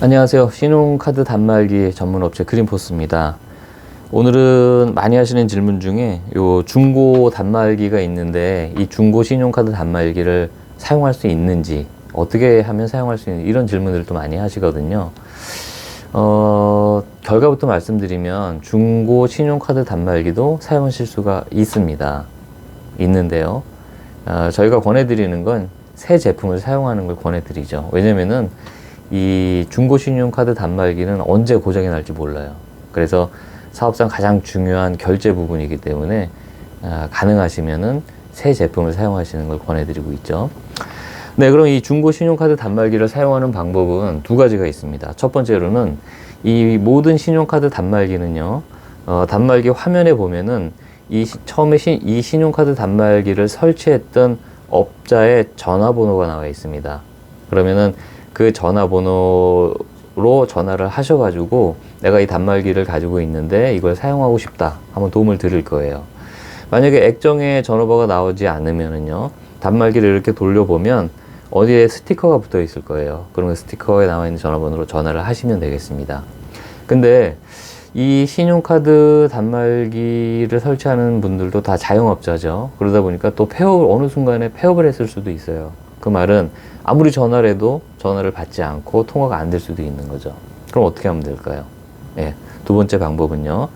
안녕하세요. 신용카드 단말기 전문 업체 그린포스입니다. 오늘은 많이 하시는 질문 중에 요 중고 단말기가 있는데 이 중고 신용카드 단말기를 사용할 수 있는지 어떻게 하면 사용할 수 있는지 이런 질문들을 또 많이 하시거든요. 어, 결과부터 말씀드리면 중고 신용카드 단말기도 사용하실 수가 있습니다. 있는데요. 어, 저희가 권해드리는 건 새 제품을 사용하는 걸 권해드리죠. 왜냐면은 이 중고 신용카드 단말기는 언제 고장이 날지 몰라요. 그래서 사업상 가장 중요한 결제 부분이기 때문에 아, 가능하시면은 새 제품을 사용하시는 걸 권해드리고 있죠. 네, 그럼 이 중고 신용카드 단말기를 사용하는 방법은 두 가지가 있습니다. 첫 번째로는 이 모든 신용카드 단말기는요, 어, 단말기 화면에 보면은 이 시- 처음에 시- 이 신용카드 단말기를 설치했던 업자의 전화번호가 나와 있습니다. 그러면은 그 전화번호로 전화를 하셔가지고 내가 이 단말기를 가지고 있는데 이걸 사용하고 싶다 한번 도움을 드릴 거예요. 만약에 액정에 전화번호가 나오지 않으면은요 단말기를 이렇게 돌려보면 어디에 스티커가 붙어 있을 거예요. 그러면 스티커에 나와 있는 전화번호로 전화를 하시면 되겠습니다. 근데 이 신용카드 단말기를 설치하는 분들도 다 자영업자죠. 그러다 보니까 또 폐업을 어느 순간에 폐업을 했을 수도 있어요. 그 말은 아무리 전화를 해도 전화를 받지 않고 통화가 안 될 수도 있는 거죠. 그럼 어떻게 하면 될까요? 예. 두 번째 방법은요.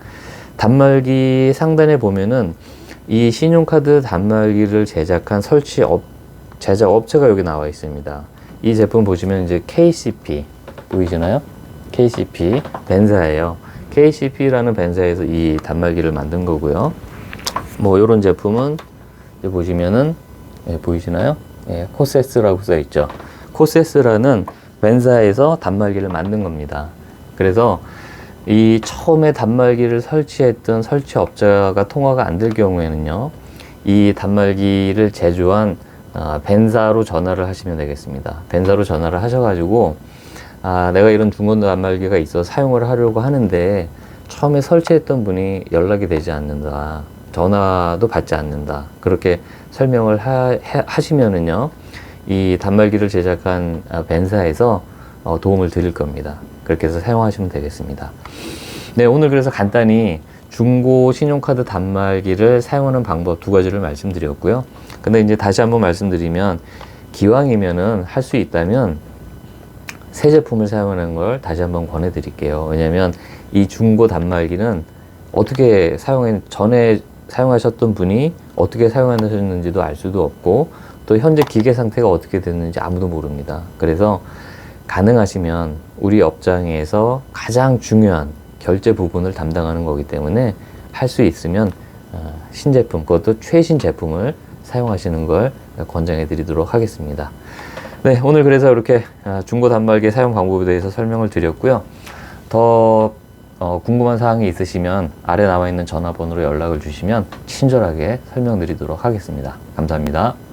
단말기 상단에 보면은 이 신용카드 단말기를 제작한 설치 업, 제작 업체가 여기 나와 있습니다. 이 제품 보시면 이제 KCP 보이시나요? KCP 벤사예요. KCP라는 벤사에서 이 단말기를 만든 거고요. 뭐 이런 제품은 보시면은 예, 보이시나요? 예, 코세스라고 써 있죠. 코세스라는 벤사에서 단말기를 만든 겁니다. 그래서 이 처음에 단말기를 설치했던 설치 업자가 통화가 안 될 경우에는요, 이 단말기를 제조한 아, 벤사로 전화를 하시면 되겠습니다. 벤사로 전화를 하셔가지고 아, 내가 이런 중고 단말기가 있어 사용을 하려고 하는데 처음에 설치했던 분이 연락이 되지 않는다. 전화도 받지 않는다. 그렇게 설명을 하, 해- 하시면은요, 이 단말기를 제작한 아, 벤사에서 어, 도움을 드릴 겁니다. 그렇게 해서 사용하시면 되겠습니다. 네, 오늘 그래서 간단히 중고 신용카드 단말기를 사용하는 방법 두 가지를 말씀드렸고요. 근데 이제 다시 한번 말씀드리면 기왕이면은 할 수 있다면 새 제품을 사용하는 걸 다시 한번 권해드릴게요. 왜냐하면 이 중고 단말기는 어떻게 사용했 전에 사용하셨던 분이 어떻게 사용하셨는지도 알 수도 없고 또 현재 기계 상태가 어떻게 됐는지 아무도 모릅니다. 그래서 가능하시면 우리 업장에서 가장 중요한 결제 부분을 담당하는 거기 때문에 할 수 있으면 어, 신제품 그것도 최신 제품을 사용하시는 걸 권장해 드리도록 하겠습니다. 네, 오늘 그래서 이렇게 아, 중고 단말기 사용 방법에 대해서 설명을 드렸고요. 더 어, 궁금한 사항이 있으시면 아래 나와 있는 전화번호로 연락을 주시면 친절하게 설명드리도록 하겠습니다. 감사합니다.